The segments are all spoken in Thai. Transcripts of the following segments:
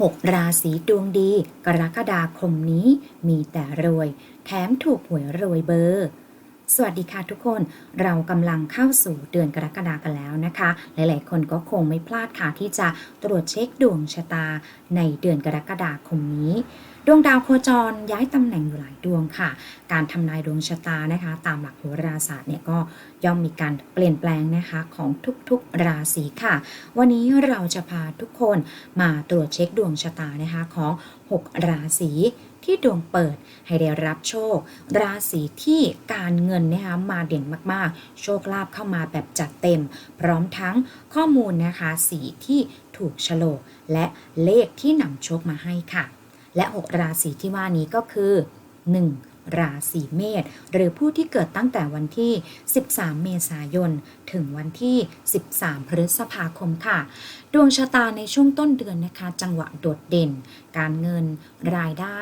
6 ราศีดวงดี กรกฎาคมนี้มีแต่รวย แถมถูกหวยรวยเบอร์สวัสดีค่ะทุกคนเรากำลังเข้าสู่เดือนกรกฎากันแล้วนะคะ หลายๆ คนก็คงไม่พลาดค่ะที่จะตรวจเช็คดวงชะตาในเดือนกรกฎาคมนี้ ดวงดาวโคจรย้ายตำแหน่งอยู่หลายดวงค่ะ การทำนายดวงชะตานะคะ ตามหลักโหราศาสตร์เนี่ยก็ย่อมมีการเปลี่ยนแปลงนะคะของทุกๆราศีค่ะ วันนี้เราจะพาทุกคนมาตรวจเช็คดวงชะตานะคะของ 6 ราศีที่ดวงเปิดให้ได้รับโชค ราศีที่การเงินนะคะมาเด่นมากๆ โชคลาภเข้ามาแบบจัดเต็ม พร้อมทั้งข้อมูลนะคะสีที่ถูกโฉลกและเลขที่นำโชคมาให้ค่ะ และ 6 ราศีที่ว่านี้ก็คือ 1. ราศีเมษหรือผู้ที่เกิดตั้งแต่วันที่ 13 เมษายน ถึงวันที่ 13 พฤษภาคมค่ะ ดวงชะตาในช่วงต้นเดือนนะคะ จังหวะโดดเด่น การเงิน รายได้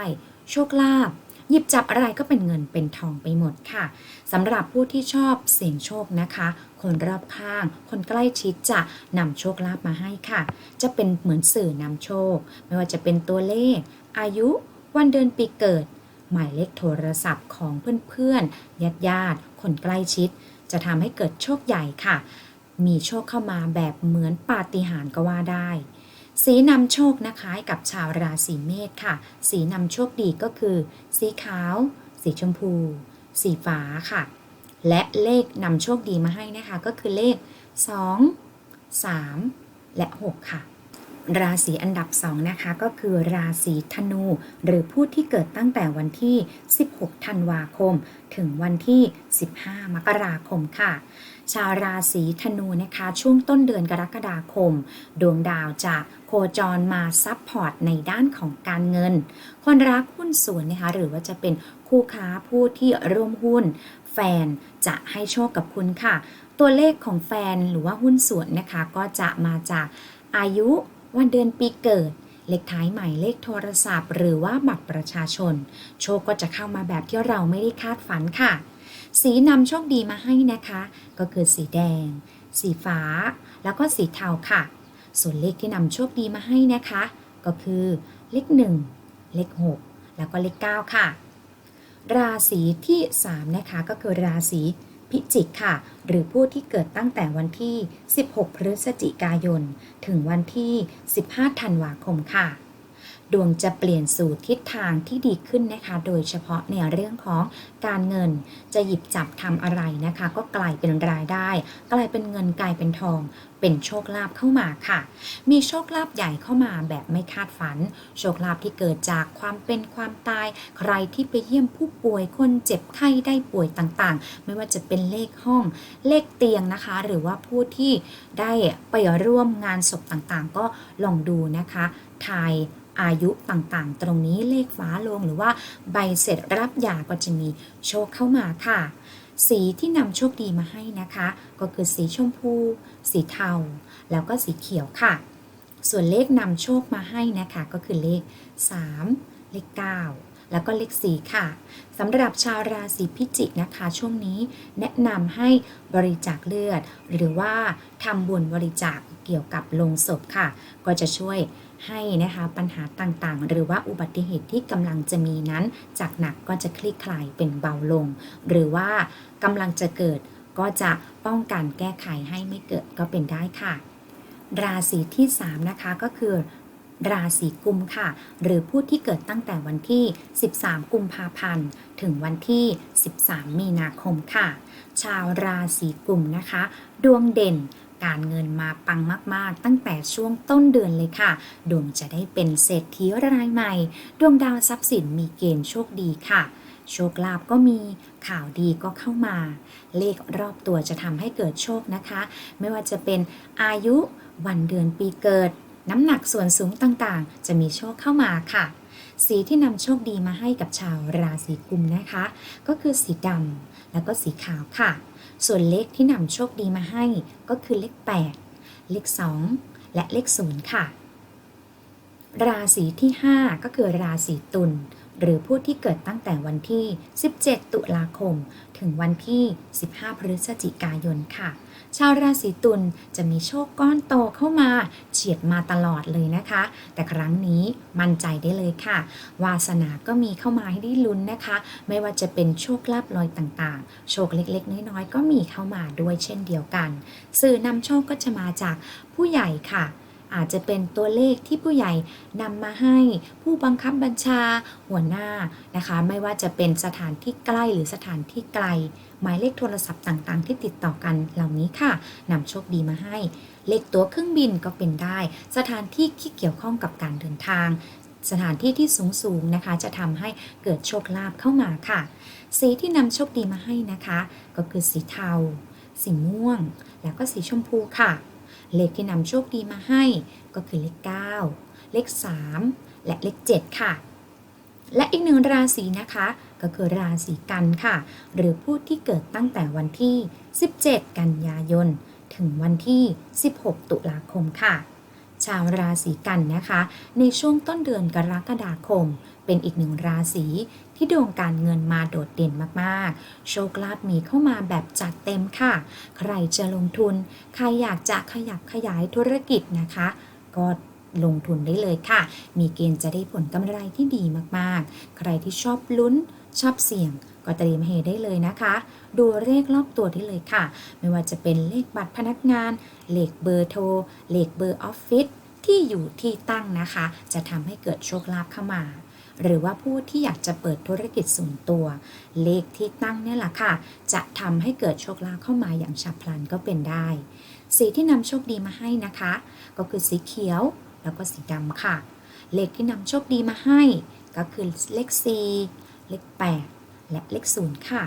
โชคลาภ หยิบจับอะไรก็เป็นเงินเป็นทองไปหมดค่ะสำหรับผู้ที่ชอบเสี่ยงโชคนะคะ คนรอบข้าง คนใกล้ชิดจะนำโชคลาภมาให้ค่ะ จะเป็นเหมือนสื่อนำโชค ไม่ว่าจะเป็นตัวเลข อายุ วันเดือนปีเกิด หมายเลขโทรศัพท์ของเพื่อนๆญาติญาติคนใกล้ชิด จะทำให้เกิดโชคใหญ่ค่ะ มีโชคเข้ามาแบบเหมือนปาฏิหาริย์ก็ว่าได้ สีนำโชคนะคะกับชาวราศีเมษค่ะ สีนำโชคดีก็คือ สีขาว สีชมพู สีฟ้าค่ะ และเลขนำโชคดีมาให้นะคะ ก็คือเลข 2 3 และ 6 ค่ะ ราศีอันดับ2นะคะก็คือราศีธนู หรือผู้ที่เกิดตั้งแต่วันที่ 16 ธันวาคม ถึงวันที่ 15 มกราคมค่ะ ชาวราศีธนูนะคะช่วงต้นเดือนกรกฎาคม ดวงดาวจะโคจรมาซับพอร์ตในด้านของการเงิน คนรักหุ้นส่วนนะคะหรือว่าจะเป็นคู่ค้าผู้ที่ร่วมหุ้น แฟนจะให้โชคกับคุณค่ะ ตัวเลขของแฟนหรือว่าหุ้นส่วนนะคะก็จะมาจากอายุ วันเดือนปีเกิด เลขท้ายหม่เลขโทรศัพท์ หรือว่าบัตรประชาชน โชคก็จะเข้ามาแบบที่เราไม่ได้คาดฝันค่ะ สีนำโชคดีมาให้นะคะ ก็คือสีแดง สีฟ้า แล้วก็สีเทาค่ะ ส่วนเลขที่นำโชคดีมาให้นะคะ ก็คือเลข 1 เลข 6 แล้วก็เลข 9 ค่ะ ราศีที่ 3 นะคะก็คือราศี พิจิกค่ะ หรือผู้ที่เกิดตั้งแต่วันที่ 16 พฤศจิกายน ถึงวันที่ 15 ธันวาคมค่ะ ดวงจะเปลี่ยนสู่ทิศทางที่ดีขึ้นนะคะ โดยเฉพาะในเรื่องของการเงินจะหยิบจับทำอะไรนะคะ ก็กลายเป็นรายได้ กลายเป็นเงินกลายเป็นทอง เป็นโชคลาภเข้ามาค่ะ มีโชคลาภใหญ่เข้ามาแบบไม่คาดฝัน โชคลาภที่เกิดจากความเป็นความตาย ใครที่ไปเยี่ยมผู้ป่วยคนเจ็บไข้ได้ป่วยต่างๆ ไม่ว่าจะเป็นเลขห้อง เลขเตียงนะคะ หรือว่าผู้ที่ได้ไปร่วมงานศพต่างๆ ก็ลองดูนะคะทาย อายุต่างๆ ตรงนี้เลขฟ้าลงหรือว่าใบเสร็จรับยาก็จะมีโชคเข้ามาค่ะ สีที่นำโชคดีมาให้นะคะ ก็คือสีชมพู สีเทา แล้วก็สีเขียวค่ะ ส่วนเลขนำโชคมาให้นะคะ ก็คือเลข 3 เลข 9 แล้วก็เลข4ค่ะสำหรับชาวราศีพิจิกนะคะ ช่วงนี้แนะนำให้บริจาคเลือด หรือว่าทำบุญบริจาคเกี่ยวกับโลงศพค่ะ ก็จะช่วยให้นะคะปัญหาต่างๆ หรือว่าอุบัติเหตุที่กำลังจะมีนั้น จากหนักก็จะคลี่คลายเป็นเบาลง หรือว่ากำลังจะเกิดก็จะป้องกันแก้ไขให้ไม่เกิดก็เป็นได้ค่ะ ราศีที่ 3 นะคะก็คือ ราศีกุมค่ะ หรือผู้ที่เกิดตั้งแต่วันที่ 13 กุมภาพันธ์ ถึงวันที่ 13 มีนาคมค่ะ ชาวราศีกุมนะคะ ดวงเด่นการเงินมาปังมาก ๆ ตั้งแต่ช่วงต้นเดือนเลยค่ะ ดวงจะได้เป็นเศรษฐีรายใหม่ ดวงดาวทรัพย์สินมีเกณฑ์โชคดีค่ะ โชคลาภก็มีข่าวดีก็เข้ามา เลขรอบตัวจะทำให้เกิดโชคนะคะ ไม่ว่าจะเป็นอายุวันเดือนปีเกิด น้ำหนักส่วนสูงต่างๆ จะมีโชคเข้ามาค่ะ สีที่นำโชคดีมาให้กับชาวราศีกุมนะคะ ก็คือสีดำแล้วก็สีขาวค่ะ ส่วนเลขที่นำโชคดีมาให้ก็คือเลข 8 เลข 2 และเลข 0 ค่ะ ราศีที่ 5 ก็คือราศีตุล หรือผู้ที่เกิดตั้งแต่วันที่ 17 ตุลาคม ถึงวันที่ 15 พฤศจิกายนค่ะ ชาวราศีตุลจะมีโชคก้อนโตเข้ามาเฉียดมาตลอดเลยนะคะ แต่ครั้งนี้มั่นใจได้เลยค่ะ วาสนาก็มีเข้ามาให้ได้ลุ้นนะคะ ไม่ว่าจะเป็นโชคลาภลอยต่างๆ โชคเล็กๆ น้อยๆ ก็มีเข้ามาด้วยเช่นเดียวกัน สื่อนำโชคก็จะมาจากผู้ใหญ่ค่ะ อาจจะเป็นตัวเลขที่ผู้ใหญ่นำมาให้ผู้บังคับบัญชาหัวหน้านะคะ ไม่ว่าจะเป็นสถานที่ใกล้หรือสถานที่ไกล หมายเลขโทรศัพท์ต่างๆ ที่ติดต่อกันเหล่านี้ค่ะนำโชคดีมาให้ เลขตัวเครื่องบินก็เป็นได้ สถานที่ที่เกี่ยวข้องกับการเดินทางสถานที่ที่สูงๆนะคะ จะทำให้เกิดโชคลาภเข้ามาค่ะ สีที่นำโชคดีมาให้นะคะ ก็คือสีเทา สีม่วง แล้วก็สีชมพูค่ะ เลขที่นำโชคดีมาให้ก็คือเลข 9 เลข 3 และเลข 7 ค่ะ และอีกหนึ่งราศีนะคะ ก็คือราศีกันค่ะ หรือผู้ที่เกิดตั้งแต่วันที่ 17 กันยายน ถึงวันที่ 16 ตุลาคมค่ะ ชาวราศีกันนะคะ ในช่วงต้นเดือนกรกฎาคม เป็นอีกหนึ่งราศีที่ดวงการเงินมาโดดเด่นมากๆ โชคลาภมีเข้ามาแบบจัดเต็มค่ะ ใครจะลงทุน ใครอยากจะขยับขยายธุรกิจนะคะ ก็ลงทุนได้เลยค่ะ มีเกณฑ์จะได้ผลกำไรที่ดีมากๆ ใครที่ชอบลุ้น ชอบเสี่ยงก็เตรียมเฮได้เลยนะคะ ดูเลขรอบตัวได้เลยค่ะ ไม่ว่าจะเป็นเลขบัตรพนักงาน เลขเบอร์โทร เลขเบอร์ออฟฟิศที่อยู่ที่ตั้งนะคะ จะทำให้เกิดโชคลาภเข้ามา หรือว่าผู้ที่อยากจะเปิดธุรกิจส่วนตัว เลขที่ตั้งเนี่ยแหละค่ะ จะทำให้เกิดโชคลาภเข้ามาอย่างฉับพลันก็เป็นได้ สีที่นำโชคดีมาให้นะคะ ก็คือสีเขียวแล้วก็สีดำค่ะ เลขที่นำโชคดีมาให้ ก็คือเลข4 เลข 8 และเลข 0 ค่ะ